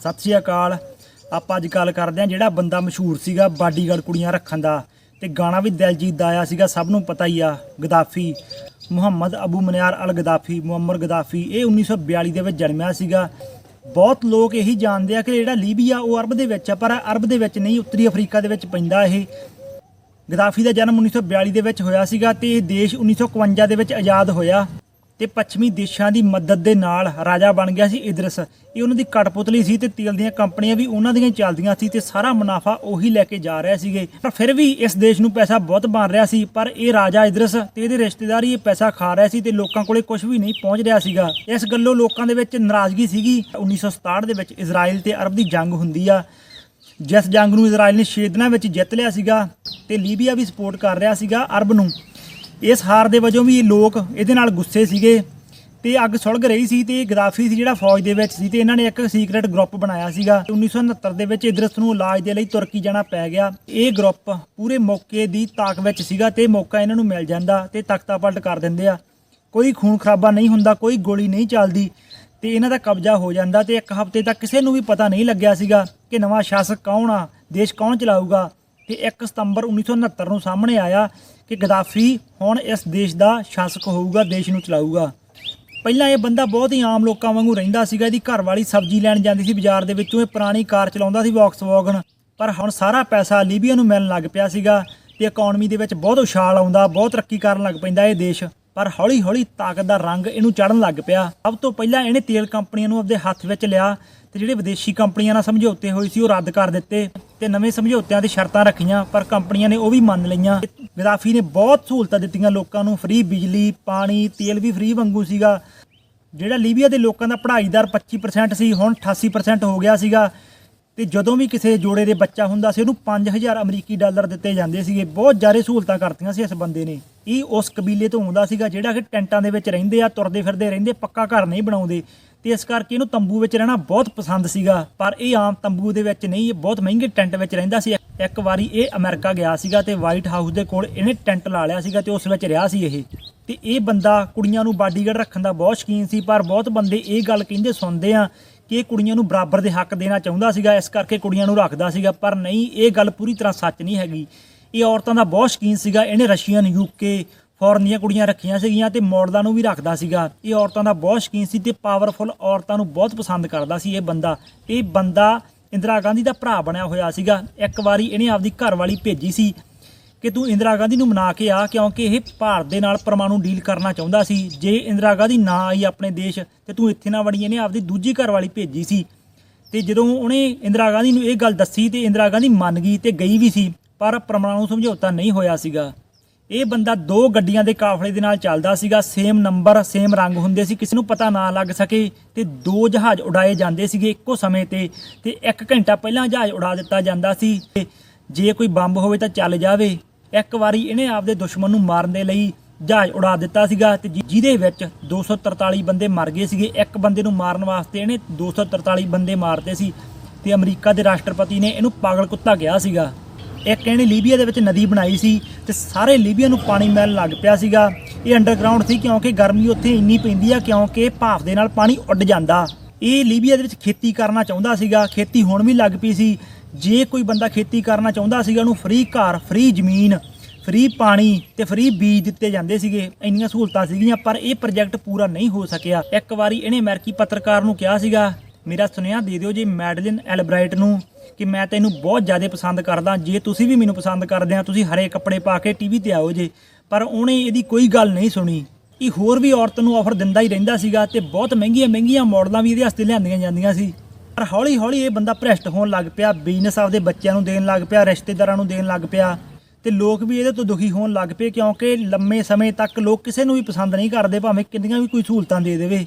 ਸਤਿ ਸ਼੍ਰੀ ਅਕਾਲ। ਆਪਾਂ ਅੱਜ ਗੱਲ ਕਰਦੇ ਹਾਂ ਜਿਹੜਾ ਬੰਦਾ ਮਸ਼ਹੂਰ ਸੀਗਾ ਬਾਡੀਗਾਰਡ ਕੁੜੀਆਂ ਰੱਖਣ ਦਾ ਤੇ ਗਾਣਾ ਵੀ ਦਿਲਜੀਤ ਦਾ ਆਇਆ ਸੀਗਾ, ਸਭ ਨੂੰ ਪਤਾ ਹੀ ਆ, ਗਦਾਫੀ। ਮੁਹੰਮਦ ਅਬੂ ਮਨਿਆਰ ਅਲ ਗਦਾਫੀ ਮੁਅੰਮਰ ਗਦਾਫੀ, ਇਹ 1942 ਦੇ ਵਿੱਚ ਜਨਮਿਆ ਸੀਗਾ। ਬਹੁਤ ਲੋਕ ਇਹੀ ਜਾਣਦੇ ਆ ਕਿ ਜਿਹੜਾ ਲੀਬੀਆ ਉਹ ਅਰਬ ਦੇ ਵਿੱਚ ਆ, ਪਰ ਅਰਬ ਦੇ ਵਿੱਚ ਨਹੀਂ, ਉੱਤਰੀ ਅਫਰੀਕਾ ਦੇ ਵਿੱਚ ਪੈਂਦਾ ਇਹ। ਗਦਾਫੀ ਦਾ ਜਨਮ 1942 ਦੇ ਵਿੱਚ ਹੋਇਆ ਸੀਗਾ ਤੇ ਇਹ ਦੇਸ਼ 1951 ਦੇ ਵਿੱਚ ਆਜ਼ਾਦ ਹੋਇਆ। ਤੇ ਪੱਛਮੀ ਦੇਸ਼ਾਂ ਦੀ ਮਦਦ ਦੇ ਨਾਲ ਰਾਜਾ ਬਣ ਗਿਆ ਸੀ ਇਦਰਸ। ਇਹ ਉਹਨਾਂ ਦੀ ਕਟਪੁਤਲੀ ਸੀ ਤੇ ਤੇਲ ਦੀਆਂ ਕੰਪਨੀਆਂ ਵੀ ਉਹਨਾਂ ਦੀਆਂ ਹੀ ਚੱਲਦੀਆਂ ਸੀ ਤੇ ਸਾਰਾ ਮੁਨਾਫਾ ਉਹੀ ਲੈ ਕੇ ਜਾ ਰਿਹਾ ਸੀਗੇ। ਪਰ ਫਿਰ ਵੀ ਇਸ ਦੇਸ਼ ਨੂੰ ਪੈਸਾ ਬਹੁਤ ਬਣ ਰਿਹਾ ਸੀ, ਪਰ ਇਹ ਰਾਜਾ ਇਦਰਸ ਤੇ ਇਹਦੇ ਰਿਸ਼ਤੇਦਾਰ ਹੀ ਇਹ ਪੈਸਾ ਖਾ ਰਿਹਾ ਸੀ ਤੇ ਲੋਕਾਂ ਕੋਲੇ ਕੁਝ ਵੀ ਨਹੀਂ ਪਹੁੰਚ ਰਿਹਾ ਸੀਗਾ। ਇਸ ਗੱਲੋਂ ਲੋਕਾਂ ਦੇ ਵਿੱਚ ਨਾਰਾਜ਼ਗੀ ਸੀਗੀ। 1967 ਦੇ ਵਿੱਚ ਇਜ਼ਰਾਈਲ ਤੇ ਅਰਬ ਦੀ ਜੰਗ ਹੁੰਦੀ ਆ। ਜਿਸ ਜੰਗ ਨੂੰ ਇਜ਼ਰਾਈਲ ਨੇ 6 ਦਿਨਾਂ ਵਿੱਚ ਜਿੱਤ ਲਿਆ ਸੀਗਾ ਤੇ ਲੀਬੀਆ ਵੀ ਸਪੋਰਟ ਕਰ ਰਿਹਾ ਸੀਗਾ ਅਰਬ ਨੂੰ। ਇਸ ਹਾਰ ਦੇ ਵਜੋਂ ਵੀ ਲੋਕ ਇਹਦੇ ਨਾਲ ਗੁੱਸੇ ਸੀਗੇ ਤੇ ਅੱਗ ਸੁਲਗ ਰਹੀ ਸੀ ਤੇ ਗਦਾਫੀ ਸੀ ਜਿਹੜਾ ਫੌਜ ਦੇ ਵਿੱਚ ਸੀ ਤੇ ਇਹਨਾਂ ਨੇ ਇੱਕ ਸੀਕ੍ਰੇਟ ਗਰੁੱਪ ਬਣਾਇਆ ਸੀਗਾ। 1969 ਦੇ ਵਿੱਚ ਇਦਰਸ ਨੂੰ ਇਲਾਜ ਦੇ ਲਈ ਤੁਰਕੀ ਜਾਣਾ ਪੈ ਗਿਆ। ਇਹ ਗਰੁੱਪ ਪੂਰੇ ਮੌਕੇ ਦੀ ਤਾਕ ਵਿੱਚ ਸੀਗਾ ਤੇ ਮੌਕਾ ਇਹਨਾਂ ਨੂੰ ਮਿਲ ਜਾਂਦਾ ਤੇ ਤਖਤਾ ਪਲਟ ਕਰ ਦਿੰਦੇ ਆ। ਕੋਈ ਖੂਨ ਖਰਾਬਾ ਨਹੀਂ ਹੁੰਦਾ, ਕੋਈ ਗੋਲੀ ਨਹੀਂ ਚੱਲਦੀ ਤੇ ਇਹਨਾਂ ਦਾ ਕਬਜ਼ਾ ਹੋ ਜਾਂਦਾ ਤੇ ਇੱਕ ਹਫ਼ਤੇ ਤੱਕ ਕਿਸੇ ਨੂੰ ਵੀ ਪਤਾ ਨਹੀਂ ਲੱਗਿਆ ਸੀਗਾ ਕਿ ਨਵਾਂ ਸ਼ਾਸਕ ਕੌਣ ਆ, ਦੇਸ਼ ਕੌਣ ਚਲਾਊਗਾ। ਤੇ 1 ਸਤੰਬਰ 1969 ਨੂੰ ਸਾਹਮਣੇ ਆਇਆ ਕਿ ਗਦਾਫੀ ਹੁਣ ਇਸ ਦੇਸ਼ ਦਾ ਸ਼ਾਸਕ ਹੋਊਗਾ, ਦੇਸ਼ ਨੂੰ ਚਲਾਊਗਾ। ਪਹਿਲਾਂ ਇਹ ਬੰਦਾ ਬਹੁਤ ਹੀ ਆਮ ਲੋਕਾਂ ਵਾਂਗੂ ਰਹਿੰਦਾ ਸੀਗਾ, ਇਹਦੀ ਘਰ ਵਾਲੀ ਸਬਜ਼ੀ ਲੈਣ ਜਾਂਦੀ ਸੀ ਬਾਜ਼ਾਰ ਦੇ ਵਿੱਚੋਂ, ਇਹ ਪੁਰਾਣੀ ਕਾਰ ਚਲਾਉਂਦਾ ਸੀ ਵੌਕਸਵੈਗਨ ਪਰ ਹੁਣ ਸਾਰਾ ਪੈਸਾ ਲੀਬੀਆ ਨੂੰ ਮਿਲਣ ਲੱਗ ਪਿਆ ਸੀਗਾ ਤੇ ਇਕਨੋਮੀ ਦੇ ਵਿੱਚ ਬਹੁਤ ਉਛਾਲ ਆਉਂਦਾ, ਬਹੁਤ ਤਰੱਕੀ ਕਰਨ ਲੱਗ ਪੈਂਦਾ ਇਹ ਦੇਸ਼। ਪਰ ਹੌਲੀ ਹੌਲੀ ਤਾਕਤ ਦਾ ਰੰਗ ਇਹਨੂੰ ਚੜਨ ਲੱਗ ਪਿਆ। ਸਭ ਤੋਂ ਪਹਿਲਾਂ ਇਹਨੇ ਤੇਲ ਕੰਪਨੀਆਂ ਨੂੰ ਆਪਦੇ ਹੱਥ ਵਿੱਚ ਲਿਆ ਤੇ ਜਿਹੜੇ ਵਿਦੇਸ਼ੀ ਕੰਪਨੀਆਂ ਨਾਲ ਸਮਝੌਤੇ ਹੋਏ ਸੀ, ਉਹ ਰੱਦ ਕਰ ਦਿੱਤੇ। ਤੇ ਨਵੇਂ ਸਮਝੌਤਿਆਂ ਤੇ ਸ਼ਰਤਾਂ ਰੱਖੀਆਂ, ਪਰ ਕੰਪਨੀਆਂ ਨੇ ਉਹ ਵੀ ਮੰਨ ਲਈਆਂ। ਗਦਾਫੀ ਨੇ ਬਹੁਤ ਸਹੂਲਤਾਂ ਦਿੱਤੀਆਂ ਲੋਕਾਂ ਨੂੰ, ਫ੍ਰੀ ਬਿਜਲੀ, ਪਾਣੀ, ਤੇਲ ਵੀ ਫ੍ਰੀ ਵਾਂਗੂ ਸੀਗਾ। ਜਿਹੜਾ ਲੀਬੀਆ ਦੇ ਲੋਕਾਂ ਦਾ ਪੜ੍ਹਾਈ ਦਰ 25% ਸੀ, ਹੁਣ 88% ਹੋ ਗਿਆ ਸੀਗਾ। ਤੇ ਜਦੋਂ ਵੀ ਕਿਸੇ ਜੋੜੇ ਦੇ ਬੱਚਾ ਹੁੰਦਾ ਸੀ, ਉਹਨੂੰ 5000 ਅਮਰੀਕੀ ਡਾਲਰ ਦਿੱਤੇ ਜਾਂਦੇ ਸੀਗੇ। ਬਹੁਤ ਜ਼ਿਆਦਾ ਸਹੂਲਤਾਂ ਕਰਤੀਆਂ ਸੀ ਇਸ ਬੰਦੇ ਨੇ। ਇਹ ਉਸ ਕਬੀਲੇ ਤੋਂ ਆਉਂਦਾ ਸੀਗਾ ਜਿਹੜਾ ਕਿ ਟੈਂਟਾਂ ਦੇ ਵਿੱਚ ਰਹਿੰਦੇ ਆ, ਤੁਰਦੇ ਫਿਰਦੇ ਰਹਿੰਦੇ, ਪੱਕਾ ਘਰ ਨਹੀਂ ਬਣਾਉਂਦੇ। ਤੇ ਇਸ ਕਰਕੇ ਇਹਨੂੰ ਤੰਬੂ ਵਿੱਚ ਰਹਿਣਾ ਬਹੁਤ ਪਸੰਦ ਸੀਗਾ। ਪਰ ਇਹ ਆਮ ਤੰਬੂ ਦੇ ਵਿੱਚ ਨਹੀਂ, ਇਹ ਬਹੁਤ ਮਹਿੰਗੇ ਟੈਂਟ ਵਿੱਚ ਰਹਿੰਦਾ ਸੀ। ਇੱਕ ਵਾਰੀ ਇਹ ਅਮਰੀਕਾ ਗਿਆ ਸੀਗਾ ਤੇ ਵਾਈਟ ਹਾਊਸ ਦੇ ਕੋਲ ਇਹਨੇ ਟੈਂਟ ਲਾ ਲਿਆ ਸੀਗਾ ਤੇ ਉਸ ਵਿੱਚ ਰਿਹਾ ਸੀ ਇਹ। ਤੇ ਇਹ ਬੰਦਾ ਕੁੜੀਆਂ ਨੂੰ ਬਾਡੀਗਾਰਡ ਰੱਖਣ ਦਾ ਬਹੁਤ ਸ਼ੌਕੀਨ ਸੀ, ਪਰ ਬਹੁਤ ਬੰਦੇ ਇਹ ਗੱਲ ਕਹਿੰਦੇ ਸੁਣਦੇ ਆ ਕਿ ਇਹ ਕੁੜੀਆਂ ਨੂੰ ਬਰਾਬਰ ਦੇ ਹੱਕ ਦੇਣਾ ਚਾਹੁੰਦਾ ਸੀਗਾ, ਇਸ ਕਰਕੇ ਕੁੜੀਆਂ ਨੂੰ ਰੱਖਦਾ ਸੀਗਾ। ਪਰ ਨਹੀਂ, ਇਹ ਗੱਲ ਪੂਰੀ ਤਰ੍ਹਾਂ ਸੱਚ ਨਹੀਂ ਹੈਗੀ। ਇਹ ਔਰਤਾਂ ਦਾ ਬਹੁਤ ਸ਼ੌਕੀਨ ਸੀਗਾ, ਇਹਨੇ ਰਸ਼ੀਅਨ ਯੂਕੇ ਫੌਰਨ ਦੀਆਂ ਕੁੜੀਆਂ ਰੱਖੀਆਂ ਸੀਗੀਆਂ ਤੇ ਮਾਡਲਾਂ ਨੂੰ ਵੀ ਰੱਖਦਾ ਸੀਗਾ। ਇਹ ਔਰਤਾਂ ਦਾ ਬਹੁਤ ਸ਼ੌਕੀਨ ਸੀ ਤੇ ਪਾਵਰਫੁਲ ਔਰਤਾਂ ਨੂੰ ਬਹੁਤ ਪਸੰਦ ਕਰਦਾ ਸੀ ਇਹ ਬੰਦਾ। ਇਹ ਬੰਦਾ ਇੰਦਰਾ ਗਾਂਧੀ ਦਾ ਭਰਾ ਬਣਿਆ ਹੋਇਆ ਸੀਗਾ। ਇੱਕ ਵਾਰੀ ਇਹਨੇ ਆਪਦੀ ਘਰਵਾਲੀ ਭੇਜੀ ਸੀ ਕਿ ਤੂੰ ਇੰਦਰਾ ਗਾਂਧੀ ਨੂੰ ਮਨਾ ਕੇ ਆ ਕਿਉਂਕਿ ਇਹ ਭਾਰਤ ਦੇ ਨਾਲ ਪਰਮਾਣੂ ਡੀਲ ਕਰਨਾ ਚਾਹੁੰਦਾ ਸੀ। ਜੇ ਇੰਦਰਾ ਗਾਂਧੀ ਨਾ ਆਈ ਆਪਣੇ ਦੇਸ਼ ਤੇ ਤੂੰ ਇੱਥੇ ਨਾ ਵੜੀ, ਇਹਨੇ ਆਪਦੀ ਦੂਜੀ ਘਰਵਾਲੀ ਭੇਜੀ ਸੀ। ਤੇ ਜਦੋਂ ਉਹਨੇ ਇੰਦਰਾ ਗਾਂਧੀ ਨੂੰ ਇਹ ਗੱਲ ਦੱਸੀ ਤੇ ਇੰਦਰਾ ਗਾਂਧੀ ਮੰਨ ਗਈ ਤੇ ਗਈ ਵੀ ਸੀ, ਪਰ ਪਰਮਾਣੂ ਸਮਝੌਤਾ ਨਹੀਂ ਹੋਇਆ ਸੀਗਾ। ਇਹ ਬੰਦਾ ਦੋ ਗੱਡੀਆਂ ਦੇ ਕਾਫਲੇ ਦੇ ਨਾਲ ਚੱਲਦਾ ਸੀਗਾ ਸੇਮ ਨੰਬਰ ਸੇਮ ਰੰਗ ਹੁੰਦੇ ਸੀ, ਕਿਸੇ ਨੂੰ ਪਤਾ ਨਾ ਲੱਗ ਸਕੇ ਤੇ ਦੋ ਜਹਾਜ਼ ਉਡਾਏ ਜਾਂਦੇ ਸੀਗੇ ਇੱਕੋ ਸਮੇਂ ਤੇ ਤੇ 1 ਘੰਟਾ ਪਹਿਲਾਂ ਜਹਾਜ਼ ਉਡਾ ਦਿੱਤਾ ਜਾਂਦਾ ਸੀ ਤੇ ਜੇ ਕੋਈ ਬੰਬ ਹੋਵੇ ਤਾਂ ਚੱਲ ਜਾਵੇ। ਇੱਕ ਵਾਰੀ ਇਹਨੇ ਆਪਦੇ ਦੁਸ਼ਮਣ ਨੂੰ ਮਾਰਨ ਦੇ ਲਈ ਜਹਾਜ਼ ਉਡਾ ਦਿੱਤਾ ਸੀਗਾ ਤੇ ਜਿ- ਜਿਹਦੇ ਵਿੱਚ 243 ਬੰਦੇ ਮਰ ਗਏ ਸੀਗੇ। ਇੱਕ ਬੰਦੇ ਨੂੰ ਮਾਰਨ ਵਾਸਤੇ ਇਹਨੇ 243 ਬੰਦੇ ਮਾਰਤੇ ਸੀ ਤੇ ਅਮਰੀਕਾ ਦੇ ਰਾਸ਼ਟਰਪਤੀ ਨੇ ਇਹਨੂੰ ਪਾਗਲ ਕੁੱਤਾ ਕਿਹਾ ਸੀਗਾ। ਇੱਕ ਇਹਨੇ ਲੀਬੀਆ ਦੇ ਵਿੱਚ ਨਦੀ ਬਣਾਈ ਸੀ ਤੇ ਸਾਰੇ ਲੀਬੀਆ ਨੂੰ ਪਾਣੀ ਮਿਲਣ ਲੱਗ ਪਿਆ ਸੀਗਾ। ਇਹ ਅੰਡਰਗਰਾਉਂਡ ਸੀ ਕਿਉਂਕਿ ਗਰਮੀ ਉੱਥੇ ਇੰਨੀ ਪੈਂਦੀ ਆ ਕਿਉਂਕਿ ਭਾਫ ਦੇ ਨਾਲ ਪਾਣੀ ਉੱਡ ਜਾਂਦਾ। ਇਹ ਲੀਬੀਆ ਦੇ ਵਿੱਚ ਖੇਤੀ ਕਰਨਾ ਚਾਹੁੰਦਾ ਸੀਗਾ। ਖੇਤੀ ਹੁਣ ਵੀ ਲੱਗ ਪਈ ਸੀ। ਜੇ ਕੋਈ ਬੰਦਾ ਖੇਤੀ ਕਰਨਾ ਚਾਹੁੰਦਾ ਸੀਗਾ, ਉਹਨੂੰ ਫ੍ਰੀ ਘਰ ਫ੍ਰੀ ਜ਼ਮੀਨ ਫ੍ਰੀ ਪਾਣੀ ਤੇ ਫ੍ਰੀ ਬੀਜ ਦਿੱਤੇ ਜਾਂਦੇ ਸੀਗੇ। ਇੰਨੀਆਂ ਸਹੂਲਤਾਂ ਸੀਗੀਆਂ, ਪਰ ਇਹ ਪ੍ਰੋਜੈਕਟ ਪੂਰਾ ਨਹੀਂ ਹੋ ਸਕਿਆ। ਇੱਕ ਵਾਰੀ ਇਹਨੇ ਅਮਰੀਕੀ ਪੱਤਰਕਾਰ ਨੂੰ ਕਿਹਾ ਸੀਗਾ, ਮੇਰਾ ਸੁਨੇਹਾ ਦੇ ਦਿਓ ਜੇ ਮੈਡਲਿਨ ਐਲਬਰਾਈਟ ਨੂੰ। ਕਿ ਮੈਂ ਤੈਨੂੰ ਬਹੁਤ ਜ਼ਿਆਦਾ ਪਸੰਦ ਕਰਦਾ, ਜੇ ਤੁਸੀਂ ਵੀ ਮੈਨੂੰ ਪਸੰਦ ਕਰਦੇ ਆ, ਤੁਸੀਂ ਹਰੇ ਕੱਪੜੇ ਪਾ ਕੇ ਟੀਵੀ ਤੇ ਆਓ ਜੇ। ਪਰ ਉਹਨੇ ਇਹਦੀ ਕੋਈ ਗੱਲ ਨਹੀਂ ਸੁਣੀ। ਇਹ ਹੋਰ ਵੀ ਔਰਤ ਨੂੰ ਆਫਰ ਦਿੰਦਾ ਹੀ ਰਹਿੰਦਾ ਸੀਗਾ ਤੇ ਬਹੁਤ ਮਹਿੰਗੀਆਂ ਮਹਿੰਗੀਆਂ ਮਾਡਲਾਂ ਵੀ ਇਹਦੇ ਵਾਸਤੇ ਲਿਆਂਦੀਆਂ ਜਾਂਦੀਆਂ ਸੀ। ਪਰ ਹੌਲੀ ਹੌਲੀ ਇਹ ਬੰਦਾ ਭ੍ਰਸ਼ਟ ਹੋਣ ਲੱਗ ਪਿਆ ਬਿਜ਼ਨਸ ਆਪਦੇ ਬੱਚਿਆਂ ਨੂੰ ਦੇਣ ਲੱਗ ਪਿਆ, ਰਿਸ਼ਤੇਦਾਰਾਂ ਨੂੰ ਦੇਣ ਲੱਗ ਪਿਆ। ਤੇ ਲੋਕ ਵੀ ਇਹਦੇ ਤੋਂ ਦੁਖੀ ਹੋਣ ਲੱਗ ਪਏ ਕਿਉਂਕਿ ਲੰਮੇ ਸਮੇਂ ਤੱਕ ਲੋਕ ਕਿਸੇ ਨੂੰ ਵੀ ਪਸੰਦ ਨਹੀਂ ਕਰਦੇ, ਭਾਵੇਂ ਕਿੰਨੀਆਂ ਵੀ ਕੋਈ ਸਹੂਲਤਾਂ ਦੇ ਦੇਵੇ।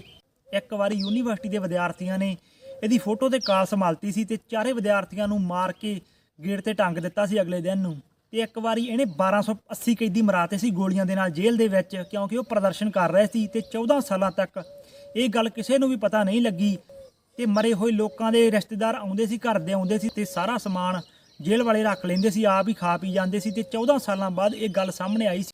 ਇੱਕ ਵਾਰੀ ਯੂਨੀਵਰਸਿਟੀ ਦੇ ਵਿਦਿਆਰਥੀਆਂ ਨੇ ਇਹਦੀ ਫੋਟੋ ਤੇ ਕਾਲ ਸੰਭਾਲਤੀ ਸੀ ਤੇ ਚਾਰੇ ਵਿਦਿਆਰਥੀਆਂ ਨੂੰ ਮਾਰ ਕੇ ਗੇਟ ਤੇ ਟੰਗ ਦਿੱਤਾ ਸੀ ਅਗਲੇ ਦਿਨ ਨੂੰ। ਤੇ ਇੱਕ ਵਾਰੀ ਇਹਨੇ 1280 ਕੈਦੀ ਮਰਾਤੇ ਸੀ ਗੋਲੀਆਂ ਦੇ ਨਾਲ ਜੇਲ੍ਹ ਦੇ ਵਿੱਚ ਕਿਉਂਕਿ ਉਹ ਪ੍ਰਦਰਸ਼ਨ ਕਰ ਰਹੇ ਸੀ ਤੇ 14 ਸਾਲਾਂ ਤੱਕ ਇਹ ਗੱਲ ਕਿਸੇ ਨੂੰ ਵੀ ਪਤਾ ਨਹੀਂ ਲੱਗੀ ਤੇ ਮਰੇ ਹੋਏ ਲੋਕਾਂ ਦੇ ਰਿਸ਼ਤੇਦਾਰ ਆਉਂਦੇ ਸੀ, ਘਰ ਦੇ ਆਉਂਦੇ ਸੀ ਤੇ ਸਾਰਾ ਸਮਾਨ ਜੇਲ੍ਹ ਵਾਲੇ ਰੱਖ ਲੈਂਦੇ ਸੀ, ਆਪ ਹੀ ਖਾ ਪੀ ਜਾਂਦੇ ਸੀ ਤੇ 14 ਸਾਲਾਂ ਬਾਅਦ ਇਹ ਗੱਲ ਸਾਹਮਣੇ ਆਈ ਸੀ।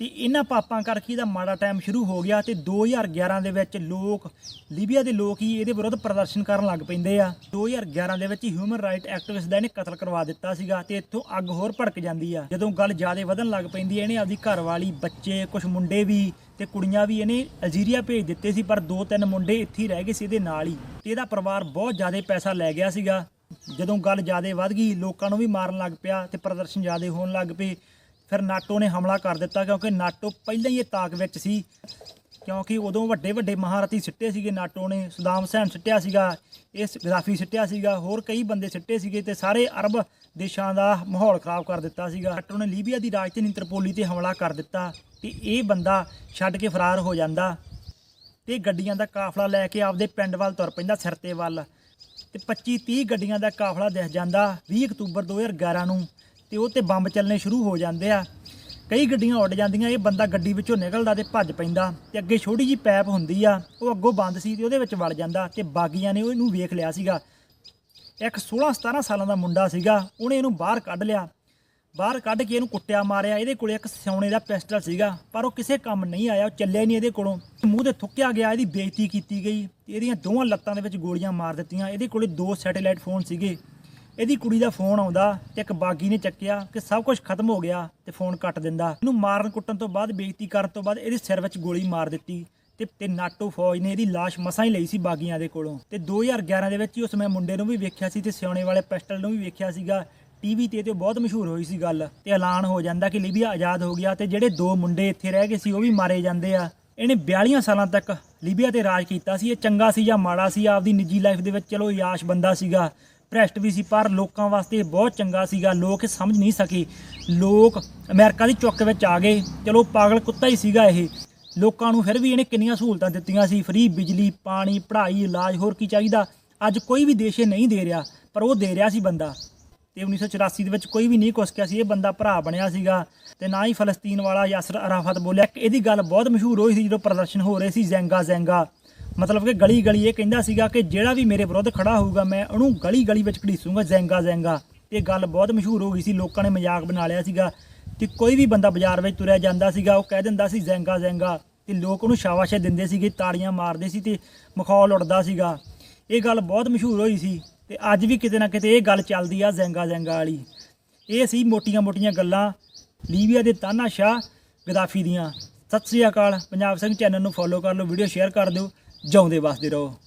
ਤੇ ਇਹਨਾਂ ਪਾਪਾਂ ਕਰਕੇ ਇਹਦਾ ਮਾੜਾ ਟਾਈਮ ਸ਼ੁਰੂ ਹੋ ਗਿਆ ਤੇ 2011 ਦੇ ਵਿੱਚ ਲੋਕ, ਲੀਬੀਆ ਦੇ ਲੋਕ ਹੀ ਇਹਦੇ ਵਿਰੁੱਧ ਪ੍ਰਦਰਸ਼ਨ ਕਰਨ ਲੱਗ ਪੈਂਦੇ ਆ। 2011 ਦੇ ਵਿੱਚ ਹਿਊਮਨ ਰਾਈਟ ਐਕਟਿਵਿਸਟ ਦਾ ਇਹਨੇ ਕਤਲ ਕਰਵਾ ਦਿੱਤਾ ਸੀਗਾ ਤੇ ਇੱਥੋਂ ਅੱਗ ਹੋਰ ਭੜਕ ਜਾਂਦੀ ਆ। ਜਦੋਂ ਗੱਲ ਜ਼ਿਆਦਾ ਵਧਣ ਲੱਗ ਪੈਂਦੀ ਹੈ ਇਹਨੇ ਆਪਦੀ ਘਰਵਾਲੀ, ਬੱਚੇ ਕੁਝ ਮੁੰਡੇ ਵੀ ਤੇ ਕੁੜੀਆਂ ਵੀ ਇਹਨੇ ਅਲਜੀਰੀਆ ਭੇਜ ਦਿੱਤੇ ਸੀ, ਪਰ ਦੋ ਤਿੰਨ ਮੁੰਡੇ ਇੱਥੇ ਹੀ ਰਹਿ ਗਏ ਸੀ ਇਹਦੇ ਨਾਲ ਹੀ। ਤੇ ਇਹਦਾ ਪਰਿਵਾਰ ਬਹੁਤ ਜ਼ਿਆਦਾ ਪੈਸਾ ਲੈ ਗਿਆ ਸੀਗਾ। ਜਦੋਂ ਗੱਲ ਜ਼ਿਆਦਾ ਵੱਧ ਗਈ, ਲੋਕਾਂ ਨੂੰ ਵੀ ਮਾਰਨ ਲੱਗ ਪਿਆ ਤੇ ਪ੍ਰਦਰਸ਼ਨ ਜ਼ਿਆਦਾ ਹੋਣ ਲੱਗ ਪਏ। ਫਿਰ ਨਾਟੋ ਨੇ ਹਮਲਾ ਕਰ ਦਿੱਤਾ ਕਿਉਂਕਿ ਨਾਟੋ ਪਹਿਲਾਂ ਹੀ ਇਹ ਤਾਕ ਵਿੱਚ ਸੀ। ਕਿਉਂਕਿ ਉਦੋਂ ਵੱਡੇ ਵੱਡੇ ਮਹਾਰਥੀ ਸਿੱਟੇ ਸੀਗੇ ਨਾਟੋ ਨੇ, ਸੁਦਾਮ ਹੁਸੈਨ ਸਿੱਟਿਆ ਸੀਗਾ, ਇਸ ਗਦਾਫੀ ਸਿੱਟਿਆ ਸੀਗਾ, ਹੋਰ ਕਈ ਬੰਦੇ ਸਿੱਟੇ ਸੀਗੇ ਤੇ ਸਾਰੇ ਅਰਬ ਦੇਸ਼ਾਂ ਦਾ ਮਾਹੌਲ ਖਰਾਬ ਕਰ ਦਿੱਤਾ ਸੀਗਾ। ਨਾਟੋ ਨੇ ਲੀਬੀਆ ਦੀ ਰਾਜਧਾਨੀ ਤ੍ਰਿਪੋਲੀ ਤੇ ਹਮਲਾ ਕਰ ਦਿੱਤਾ ਤੇ ਇਹ ਬੰਦਾ ਛੱਡ ਕੇ ਫਰਾਰ ਹੋ ਜਾਂਦਾ ਤੇ ਗੱਡੀਆਂ ਦਾ ਕਾਫਲਾ ਲੈ ਕੇ ਆਪਦੇ ਪਿੰਡ ਵੱਲ ਤੁਰ ਪੈਂਦਾ ਸਿਰਤੇ ਵੱਲ। ਤੇ 25 30 ਗੱਡੀਆਂ ਦਾ ਕਾਫਲਾ ਦਿਸ ਜਾਂਦਾ 20 ਅਕਤੂਬਰ 2011 ਨੂੰ। ਤੇ ਉਹ ਤੇ ਬੰਬ ਚੱਲਣੇ ਸ਼ੁਰੂ ਹੋ ਜਾਂਦੇ ਆ। ਕਈ ਗੱਡੀਆਂ ਉੱਡ ਜਾਂਦੀਆਂ, ਇਹ ਬੰਦਾ ਗੱਡੀ ਵਿੱਚੋਂ ਨਿਕਲਦਾ ਤੇ ਭੱਜ ਪੈਂਦਾ ਤੇ ਅੱਗੇ ਛੋਟੀ ਜੀ ਪੈਪ ਹੁੰਦੀ ਆ, ਉਹ ਅੱਗੋਂ ਬੰਦ ਸੀ ਤੇ ਉਹਦੇ ਵਿੱਚ ਵੜ ਜਾਂਦਾ ਤੇ ਬਾਗੀਆਂ ਨੇ ਉਹਨੂੰ ਵੇਖ ਲਿਆ ਸੀਗਾ। ਇੱਕ 16 17 ਸਾਲਾਂ ਦਾ ਮੁੰਡਾ ਸੀਗਾ, ਉਹਨੇ ਇਹਨੂੰ ਬਾਹਰ ਕੱਢ ਲਿਆ। ਬਾਹਰ ਕੱਢ ਕੇ ਇਹਨੂੰ ਕੁੱਟਿਆ, ਮਾਰਿਆ, ਇਹਦੇ ਕੋਲੇ ਇੱਕ ਸਿਉਣੇ ਦਾ ਪਿਸਟਲ ਸੀਗਾ, ਪਰ ਉਹ ਕਿਸੇ ਕੰਮ ਨਹੀਂ ਆਇਆ, ਉਹ ਚੱਲਿਆ ਨਹੀਂ ਇਹਦੇ ਕੋਲੋਂ। ਮੂੰਹ ਤੇ ਥੁੱਕਿਆ ਗਿਆ, ਇਹਦੀ ਬੇਇੱਜ਼ਤੀ ਕੀਤੀ ਗਈ ਤੇ ਇਹਦੀਆਂ ਦੋਵਾਂ ਲੱਤਾਂ ਦੇ ਵਿੱਚ ਗੋਲੀਆਂ ਮਾਰ ਦਿੱਤੀਆਂ, ਇਹਦੇ ਕੋਲੇ ਦੋ ਸੈਟੇਲਾਈਟ ਫੋਨ ਸੀਗੇ। ਇਹਦੀ ਕੁੜੀ ਦਾ ਫੋਨ ਆਉਂਦਾ ਤੇ ਇੱਕ ਬਾਗੀ ਨੇ ਚੱਕਿਆ ਕਿ ਸਭ ਕੁਝ ਖਤਮ ਹੋ ਗਿਆ ਤੇ ਫੋਨ ਕੱਟ ਦਿੰਦਾ। ਇਹਨੂੰ ਮਾਰਨ ਕੁੱਟਣ ਤੋਂ ਬਾਅਦ, ਬੇਇੱਜ਼ਤੀ ਕਰਨ ਤੋਂ ਬਾਅਦ ਇਹਦੇ ਸਿਰ ਵਿੱਚ ਗੋਲੀ ਮਾਰ ਦਿੱਤੀ ਤੇ ਤੇ ਨਾਟੋ ਫੌਜ ਨੇ ਇਹਦੀ ਲਾਸ਼ ਮਸਾਂ ਹੀ ਲਈ ਸੀ ਬਾਗੀਆਂ ਦੇ ਕੋਲੋਂ। ਤੇ 2011 ਦੇ ਵਿੱਚ ਹੀ ਉਸ ਮੈਂ ਮੁੰਡੇ ਨੂੰ ਵੀ ਵੇਖਿਆ ਸੀ ਤੇ ਸਿਉਣੇ ਵਾਲੇ ਪਿਸਟਲ ਨੂੰ ਵੀ ਵੇਖਿਆ ਸੀਗਾ। ਟੀਵੀ ਤੇ ਤੇ ਬਹੁਤ ਮਸ਼ਹੂਰ ਹੋਈ ਸੀ ਗੱਲ ਤੇ ਐਲਾਨ ਹੋ ਜਾਂਦਾ ਕਿ ਲੀਬੀਆ ਆਜ਼ਾਦ ਹੋ ਗਿਆ ਤੇ ਜਿਹੜੇ ਦੋ ਮੁੰਡੇ ਇੱਥੇ ਰਹਿ ਗਏ ਸੀ ਉਹ ਵੀ ਮਾਰੇ ਜਾਂਦੇ ਆ। ਇਹਨੇ 42 ਸਾਲਾਂ ਤੱਕ ਲੀਬੀਆ ਤੇ ਰਾਜ ਕੀਤਾ ਸੀ। ਇਹ ਚੰਗਾ ਸੀ ਜਾਂ ਮਾੜਾ ਸੀ, ਆਪਦੀ ਨਿੱਜੀ ਲਾਈਫ ਦੇ ਵਿੱਚ ਚਲੋ ਯਾਸ਼ ਬੰਦਾ ਸੀਗਾ। ਭ੍ਰਸ਼ਟ ਵੀ ਸੀ, ਪਰ ਲੋਕਾਂ ਵਾਸਤੇ ਬਹੁਤ ਚੰਗਾ ਸੀਗਾ। ਲੋਕ ਇਹ ਸਮਝ ਨਹੀਂ ਸਕੇ। ਲੋਕ ਅਮਰੀਕਾ ਦੀ ਚੁੱਕ ਵਿੱਚ ਆ ਗਏ। ਚਲੋ, ਪਾਗਲ ਕੁੱਤਾ ਹੀ ਸੀਗਾ ਇਹ। ਲੋਕਾਂ ਨੂੰ ਫਿਰ ਵੀ ਇਹਨੇ ਕਿੰਨੀਆਂ ਸਹੂਲਤਾਂ ਦਿੱਤੀਆਂ ਸੀ। ਫ੍ਰੀ ਬਿਜਲੀ, ਪਾਣੀ, ਪੜ੍ਹਾਈ, ਇਲਾਜ, ਹੋਰ ਕੀ ਚਾਹੀਦਾ? ਅੱਜ ਕੋਈ ਵੀ ਦੇਸ਼ ਇਹ ਨਹੀਂ ਦੇ ਰਿਹਾ, ਪਰ ਉਹ ਦੇ ਰਿਹਾ ਸੀ ਬੰਦਾ। ਤੇ 1984 ਦੇ ਵਿੱਚ ਕੋਈ ਵੀ ਨਹੀਂ ਕੁਸਕਿਆ ਸੀ। ਇਹ ਬੰਦਾ ਭਰਾ ਬਣਿਆ ਸੀਗਾ। ਤੇ ਨਾ ਹੀ ਫਲਸਤੀਨ ਵਾਲਾ ਯਾਸਰ ਅਰਾਫਤ ਬੋਲਿਆ। ਇਹਦੀ ਗੱਲ ਬਹੁਤ ਮਸ਼ਹੂਰ ਹੋਈ ਸੀ, ਜਦੋਂ ਪ੍ਰਦਰਸ਼ਨ ਹੋ ਰਹੇ ਸੀ ਜ਼ੈਂਗਾ ਜ਼ੈਂਗਾ ਮਤਲਬ ਕਿ ਗਲੀ ਗਲੀ ਇਹ ਕਹਿੰਦਾ ਸੀਗਾ ਕਿ ਜਿਹੜਾ ਵੀ ਮੇਰੇ ਵਿਰੁੱਧ ਖੜਾ ਹੋਊਗਾ, ਮੈਂ ਉਹਨੂੰ ਗਲੀ ਗਲੀ ਵਿੱਚ ਘੜੀਸੂੰਗਾ, ਜ਼ੈਂਗਾ ਜ਼ੈਂਗਾ। ਇਹ ਗੱਲ ਬਹੁਤ ਮਸ਼ਹੂਰ ਹੋ ਗਈ ਸੀ, ਲੋਕਾਂ ਨੇ ਮਜ਼ਾਕ ਬਣਾ ਲਿਆ ਸੀਗਾ ਤੇ ਕੋਈ ਵੀ ਬੰਦਾ ਬਾਜ਼ਾਰ ਵਿੱਚ ਤੁਰਿਆ ਜਾਂਦਾ ਸੀਗਾ, ਉਹ ਕਹਿ ਦਿੰਦਾ ਸੀ ਜ਼ੈਂਗਾ ਜ਼ੈਂਗਾ ਤੇ ਲੋਕ ਉਹਨੂੰ ਸ਼ਾਬਾਸ਼ੇ ਦਿੰਦੇ ਸੀਗੇ ਤਾੜੀਆਂ ਮਾਰਦੇ ਸੀ ਤੇ ਮਖੌਲ ਉੱਡਦਾ ਸੀਗਾ। ਇਹ ਗੱਲ ਬਹੁਤ ਮਸ਼ਹੂਰ ਹੋਈ ਸੀ ਤੇ ਅੱਜ ਵੀ ਕਿਤੇ ਨਾ ਕਿਤੇ ਇਹ ਗੱਲ ਚੱਲਦੀ ਆ ਜ਼ੈਂਗਾ ਜ਼ੈਂਗਾ ਵਾਲੀ। ਇਹ ਸੀ ਮੋਟੀਆਂ-ਮੋਟੀਆਂ ਗੱਲਾਂ ਲੀਬੀਆ ਦੇ ਤਾਨਾਸ਼ਾਹ ਗਦਾਫੀ ਦੀਆਂ। ਸਤਿ ਸ੍ਰੀ ਅਕਾਲ, ਪੰਜਾਬ ਸਿੰਘ ਚੈਨਲ ਨੂੰ ਫੋਲੋ ਕਰ ਲਓ ਵੀਡੀਓ ਸ਼ੇਅਰ ਕਰ ਦਿਓ। John de Basdero.